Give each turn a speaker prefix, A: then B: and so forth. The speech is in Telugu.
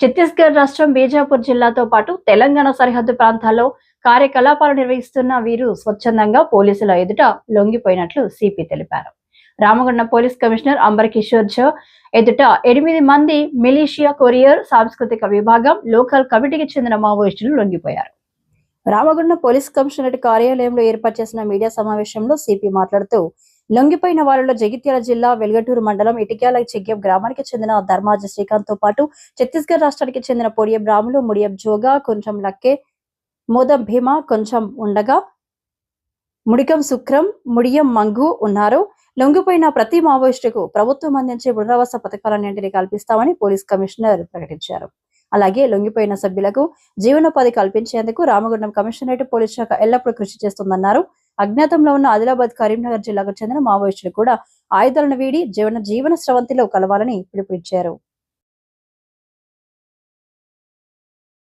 A: ఛత్తీస్గఢ్ రాష్ట్రం బీజాపూర్ జిల్లాతో పాటు తెలంగాణ సరిహద్దు ప్రాంతాల్లో కార్యకలాపాలు నిర్వహిస్తున్న వీరు స్వచ్ఛందంగా పోలీసుల ఎదుట లొంగిపోయినట్లు సిపి తెలిపారు. రామగుండం పోలీస్ కమిషనర్ అంబర్ కిషోర్ ఝా ఎదుట ఎనిమిది మంది మిలీషియా కొరియర్ సాంస్కృతిక విభాగం లోకల్ కమిటీకి చెందిన మావోయిస్టులు లొంగిపోయారు. రామగుండం పోలీస్ కమిషనరేట్ కార్యాలయంలో ఏర్పాటు చేసిన మీడియా సమావేశంలో సిపి మాట్లాడుతూ లొంగిపోయిన వారిలో జగిత్యాల జిల్లా వెల్గటూరు మండలం ఇటిక్యాల చెగ్యం గ్రామానికి చెందిన ధర్మాజ శ్రీకాంత్తో పాటు ఛత్తీస్గఢ్ రాష్ట్రానికి చెందిన పొడియం రాములు ముడియం జోగా కొంచెం లక్కే మోదం భీమా కొంచెం ఉండగా ముడికం శుక్రం ముడియం మంగు ఉన్నారు. లొంగిపోయిన ప్రతి మావోయిస్టుకు ప్రభుత్వం అందించే పునరావాస పథకాలన్నింటినీ కల్పిస్తామని పోలీస్ కమిషనర్ ప్రకటించారు. అలాగే లొంగిపోయిన సభ్యులకు జీవనోపాధి కల్పించేందుకు రామగుండం కమిషనరేట్ పోలీస్ శాఖ ఎల్లప్పుడూ కృషి చేస్తుందన్నారు. అజ్ఞాతంలో ఉన్న ఆదిలాబాద్ కరీంనగర్ జిల్లాకు చెందిన మావోయిస్టులు కూడా ఆయుధాలను వీడి జీవన జీవన స్రవంతిలో కలవాలని పిలుపునిచ్చారు.